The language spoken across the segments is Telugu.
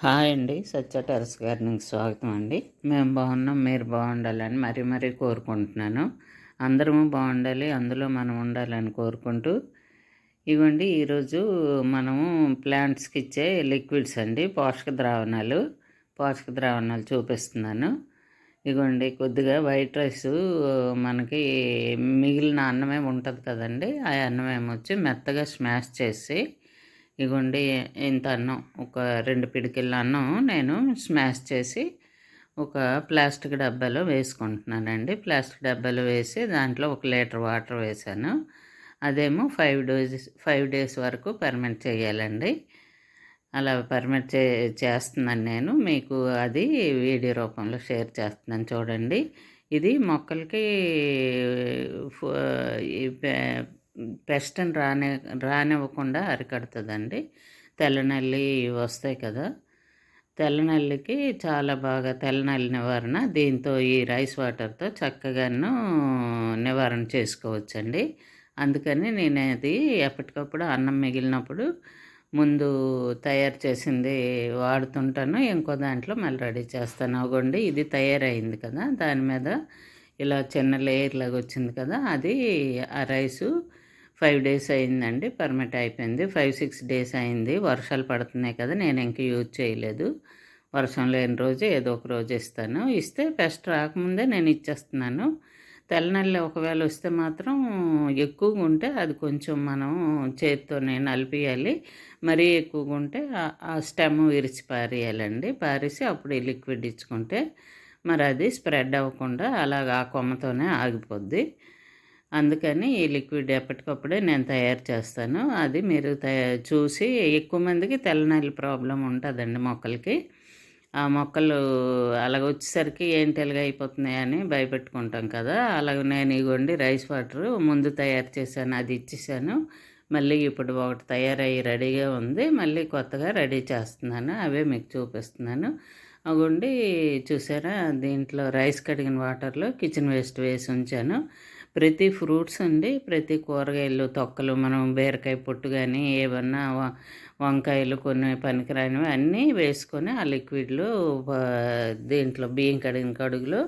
హాయ్ అండి. సత్య టెరస్ గార్డెన్కి స్వాగతం అండి. మేము బాగున్నాం మీరు బాగుండాలని మరీ మరీ కోరుకుంటున్నాను. అందరము బాగుండాలి అందులో మనం ఉండాలని కోరుకుంటూ. ఇవ్వండి ఈరోజు మనము ప్లాంట్స్కి ఇచ్చే లిక్విడ్స్ అండి పోషక ద్రావణాలు. పోషక ద్రావణాలు చూపిస్తున్నాను. ఇగోండి కొద్దిగా వైట్ రైస్ మనకి మిగిలిన అన్నమే ఉంటుంది కదండి ఆ అన్నమేమొచ్చి మెత్తగా స్మాష్ చేసి ఇగోండి ఇంత అన్నం ఒక రెండు పిడికిళ్ళ అన్నం నేను స్మాష్ చేసి ఒక ప్లాస్టిక్ డబ్బాలో వేసుకుంటున్నానండి. ప్లాస్టిక్ డబ్బాలో వేసి దాంట్లో ఒక లీటర్ వాటర్ వేసాను అదేమో ఫైవ్ డేస్ ఫైవ్ డేస్ వరకు పర్మిట్ చేయాలండి. అలా పర్మిట్ చే చేస్తున్నాను నేను. మీకు అది వీడియో రూపంలో షేర్ చేస్తున్నాను చూడండి. ఇది మొక్కలకి పెస్ట్ని రాని రానివ్వకుండా అరికడుతుందండి. తెల్లనల్లి వస్తాయి కదా. తెల్లనల్లికి చాలా బాగా తెల్లనల్లి నివారణ. దీంతో ఈ రైస్ వాటర్తో చక్కగాను నివారణ చేసుకోవచ్చండి. అందుకని నేను అది ఎప్పటికప్పుడు అన్నం మిగిలినప్పుడు ముందు తయారు చేసింది వాడుతుంటాను. ఇంకో దాంట్లో మళ్ళీ రెడీ చేస్తాను. అవ్వండి ఇది తయారైంది కదా. దాని మీద ఇలా చిన్న లేయర్ లాగా వచ్చింది కదా. అది ఆ రైసు ఫైవ్ డేస్ అయిందండి పర్మిట్ అయిపోయింది. ఫైవ్ సిక్స్ డేస్ అయింది. వర్షాలు పడుతున్నాయి కదా నేను ఇంక యూజ్ చేయలేదు. వర్షం లేని రోజు ఏదో ఒక రోజు ఇస్తాను. ఇస్తే పెస్ట్ రాకముందే నేను ఇచ్చేస్తున్నాను. తెల్లనల్లి ఒకవేళ వస్తే మాత్రం ఎక్కువగా ఉంటే అది కొంచెం మనం చేతితోనే నలిపియాలి. మరీ ఎక్కువగా ఉంటే ఆ స్టెమ్ విరిచి పారేయాలండి. పారేసి అప్పుడు ఈ లిక్విడ్ ఇచ్చుకుంటే మరి అది స్ప్రెడ్ అవ్వకుండా అలాగ ఆ కొమ్మతోనే ఆగిపోద్ది. అందుకని ఈ లిక్విడ్ ఎప్పటికప్పుడే నేను తయారు చేస్తాను. అది మీరు చూసి ఎక్కువ మందికి తెల్లనల్లి ప్రాబ్లం ఉంటుందండి మొక్కలకి. ఆ మొక్కలు అలాగ వచ్చేసరికి ఏంటి ఎలాగ అయిపోతున్నాయి అని భయపెట్టుకుంటాం కదా. అలాగ నేను ఇగోండి రైస్ వాటర్ ముందు తయారు చేశాను అది ఇచ్చేసాను. మళ్ళీ ఇప్పుడు ఒకటి తయారయ్యి రెడీగా ఉంది. మళ్ళీ కొత్తగా రెడీ చేస్తున్నాను. అవే మీకు చూపిస్తున్నాను. అగుండి చూసారా? దీంట్లో రైస్ కడిగిన వాటర్లో కిచెన్ వేస్ట్ వేసి ఉంచాను. ప్రతి ఫ్రూట్స్ అండి ప్రతి కూరగాయలు తొక్కలు మనం బీరకాయ పొట్టు కానీ ఏమన్నా వంకాయలు కొన్ని పనికిరానివి అన్నీ వేసుకొని ఆ లిక్విడ్లో దీంట్లో బియ్యం కడిగిన కడుగులో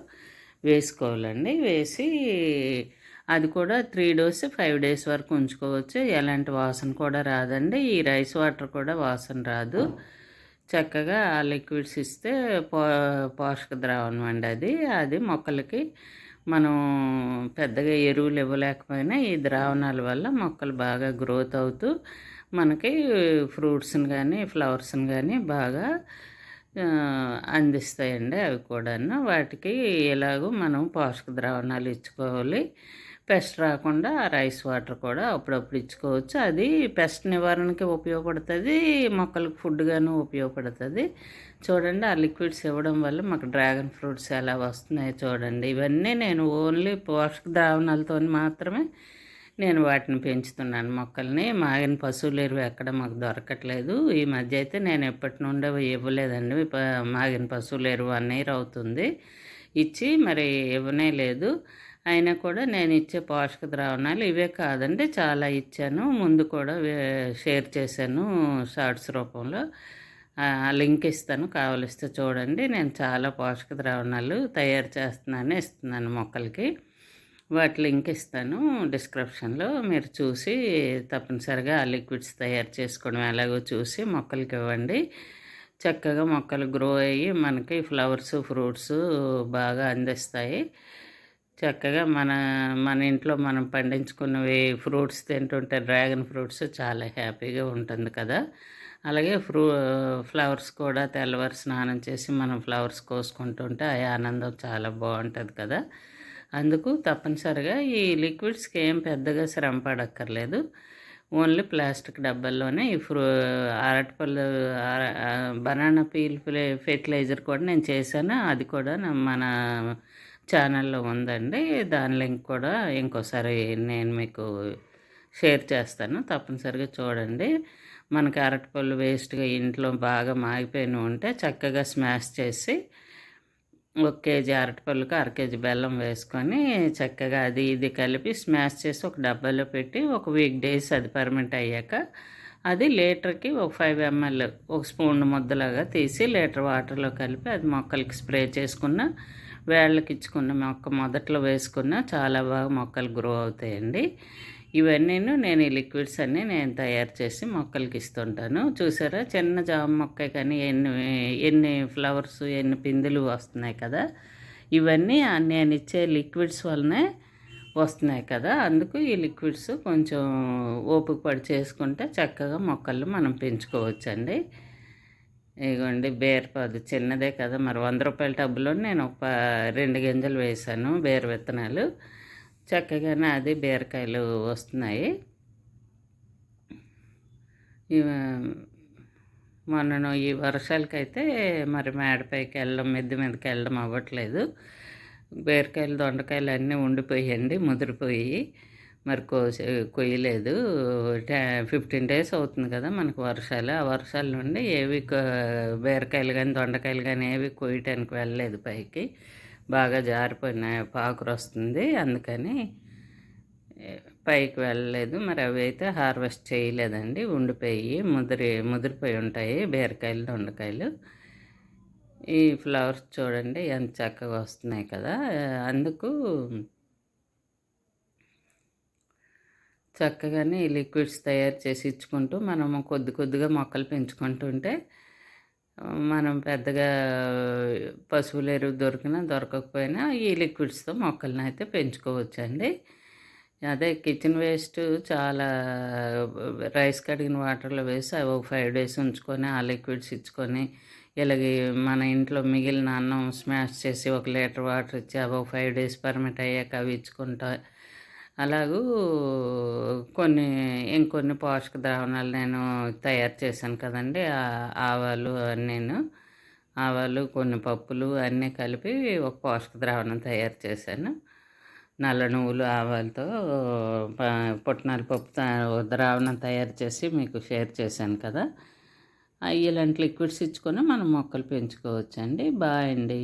వేసుకోవాలండి. వేసి అది కూడా త్రీ డేస్ ఫైవ్ డేస్ వరకు ఉంచుకోవచ్చు. ఎలాంటి వాసన కూడా రాదండి. ఈ రైస్ వాటర్ కూడా వాసన రాదు. చక్కగా ఆ లిక్విడ్స్ ఇస్తే పో పోషక ద్రావణం అండి అది. అది మొక్కలకి మనం పెద్దగా ఎరువులు ఇవ్వలేకపోయినా ఈ ద్రావణాల వల్ల మొక్కలు బాగా గ్రోత్ అవుతూ మనకి ఫ్రూట్స్ని కానీ ఫ్లవర్స్ని కానీ బాగా అందిస్తాయండి అవి కూడాను. వాటికి ఎలాగో మనం పోషక ద్రావణాలు ఇచ్చుకోవాలి. పెస్ట్ రాకుండా రైస్ వాటర్ కూడా అప్పుడప్పుడు ఇచ్చుకోవచ్చు. అది పెస్ట్ నివారణకి ఉపయోగపడుతుంది మొక్కలకు ఫుడ్గాను ఉపయోగపడుతుంది. చూడండి ఆ లిక్విడ్స్ ఇవ్వడం వల్ల మాకు డ్రాగన్ ఫ్రూట్స్ ఎలా వస్తున్నాయో చూడండి. ఇవన్నీ నేను ఓన్లీ పోషక ద్రావణాలతో మాత్రమే నేను వాటిని పెంచుతున్నాను. మొక్కల్ని మాగిన పశువులు ఎరువు ఎక్కడ మాకు దొరకట్లేదు. ఈ మధ్య అయితే నేను ఎప్పటి నుండో ఇవ్వలేదండి. మాగిన పశువులు ఎరువు అన్నీ అవుతుంది ఇచ్చి మరి ఇవ్వనే లేదు. అయినా కూడా నేను ఇచ్చే పోషక ద్రావణాలు ఇవే కాదండి చాలా ఇచ్చాను. ముందు కూడా షేర్ చేశాను షార్ట్స్ రూపంలో. లింక్ ఇస్తాను కావలిస్తే చూడండి. నేను చాలా పోషక ద్రావణాలు తయారు చేస్తున్నాను ఇస్తున్నాను మొక్కలకి. వాటి లింక్ ఇస్తాను డిస్క్రిప్షన్లో. మీరు చూసి తప్పనిసరిగా ఆ లిక్విడ్స్ తయారు చేసుకోవడం ఎలాగో చూసి మొక్కలకి ఇవ్వండి. చక్కగా మొక్కలు గ్రో అయ్యి మనకి ఫ్లవర్స్ ఫ్రూట్స్ బాగా అందిస్తాయి. చక్కగా మన మన ఇంట్లో మనం పండించుకున్నవి ఫ్రూట్స్ తింటుంటే డ్రాగన్ ఫ్రూట్స్ చాలా హ్యాపీగా ఉంటుంది కదా. అలాగే ఫ్రూ ఫ్లవర్స్ కూడా తెల్లవారు స్నానం చేసి మనం ఫ్లవర్స్ కోసుకుంటుంటే ఆ ఆనందం చాలా బాగుంటుంది కదా. అందుకు తప్పనిసరిగా ఈ లిక్విడ్స్కి ఏం పెద్దగా శ్రమ పడక్కర్లేదు. ఓన్లీ ప్లాస్టిక్ డబ్బాల్లోనే ఈ ఫ్రూ అరటిపళ్ళు బనానా పీల్ ఫెర్టిలైజర్ కూడా నేను చేశాను. అది కూడా మన ఛానల్లో ఉందండి. దాని లింక్ కూడా ఇంకోసారి నేను మీకు షేర్ చేస్తాను. తప్పనిసరిగా చూడండి. మనకి అరటిపళ్ళు వేస్ట్గా ఇంట్లో బాగా మాగిపోయిన ఉంటే చక్కగా స్మాష్ చేసి ఒక కేజీ అరటిపళ్ళుకి అర కేజీ బెల్లం వేసుకొని చక్కగా అది ఇది కలిపి స్మాష్ చేసి ఒక డబ్బాలో పెట్టి ఒక వీక్ డేస్ అది పర్మనెంట్ అయ్యాక అది లీటర్కి ఒక ఫైవ్ ఎంఎల్ ఒక స్పూన్ ముద్దలాగా తీసి లీటర్ వాటర్లో కలిపి అది మొక్కలకి స్ప్రే చేసుకున్న వేళ్ళకి ఇచ్చుకున్న మొక్క మొదట్లో వేసుకున్న చాలా బాగా మొక్కలు గ్రో అవుతాయండి. ఇవన్నీ నేను ఈ లిక్విడ్స్ అన్నీ నేను తయారు చేసి మొక్కలకి ఇస్తుంటాను. చూసారా? చిన్న జామ మొక్క కానీ ఎన్ని ఎన్ని ఫ్లవర్స్ ఎన్ని పిందులు వస్తున్నాయి కదా? ఇవన్నీ నేను ఇచ్చే లిక్విడ్స్ వల్లనే వస్తున్నాయి కదా? అందుకు ఈ లిక్విడ్స్ కొంచెం ఓపిక పడి చేసుకుంటే చక్కగా మొక్కలు మనం పెంచుకోవచ్చండి. ఇదిగోండి బీరపాదు చిన్నదే కదా మరి. వంద రూపాయల టబ్బులో నేను ఒక రెండు గింజలు వేసాను బీర విత్తనాలు. చక్కగానే అది బీరకాయలు వస్తున్నాయి. మొన్న ఈ వర్షాలకైతే మరి మేడపైకి వెళ్ళడం మిద్దె మీదకి వెళ్ళడం అవ్వట్లేదు. బీరకాయలు దొండకాయలు అన్నీ ఉండిపోయాయండి ముదిరిపోయి మరి కోసే కొయ్యలేదు. ఫిఫ్టీన్ డేస్ అవుతుంది కదా మనకు వర్షాలు. ఆ వర్షాల నుండి ఏవి బీరకాయలు కానీ దొండకాయలు కానీ ఏవి కొయ్యటానికి వెళ్ళలేదు పైకి. బాగా జారిపోయిన పాకురు వస్తుంది అందుకని పైకి వెళ్ళలేదు. మరి అవి అయితే హార్వెస్ట్ చేయలేదండి. ఉండిపోయి ముదిరి ముదిరిపోయి ఉంటాయి బీరకాయలు దొండకాయలు. ఈ ఫ్లవర్స్ చూడండి ఎంత చక్కగా వస్తున్నాయి కదా. అందుకు చక్కగానే ఈ లిక్విడ్స్ తయారు చేసి ఇచ్చుకుంటూ మనము కొద్ది కొద్దిగా మొక్కలు పెంచుకుంటుంటే మనం పెద్దగా పశువుల ఎరువు దొరికినా దొరకకపోయినా ఈ లిక్విడ్స్తో మొక్కలను అయితే పెంచుకోవచ్చండి. అదే కిచెన్ వేస్ట్ చాలా రైస్ కడిగిన వాటర్లో వేసి అవి ఒక ఫైవ్ డేస్ ఉంచుకొని ఆ లిక్విడ్స్ ఇచ్చుకొని ఇలాగే మన ఇంట్లో మిగిలిన అన్నం స్మాష్ చేసి ఒక లీటర్ వాటర్ ఇచ్చి అవి ఒక ఫైవ్ డేస్ పర్మిట్ అయ్యాక అవి ఇచ్చుకుంటా అలాగూ కొన్ని ఇంకొన్ని పోషక ద్రావణాలు నేను తయారు చేశాను కదండి. ఆవాలు నేను ఆవాలు కొన్ని పప్పులు అన్నీ కలిపి ఒక పోషక ద్రావణం తయారు చేశాను. నల్ల నువ్వులు ఆవాలతో పుట్నాల పప్పు ద్రావణం తయారు చేసి మీకు షేర్ చేశాను కదా. ఇలాంటి లిక్విడ్స్ ఇచ్చుకొని మనం మొక్కలు పెంచుకోవచ్చండి. బాయ్ అండి.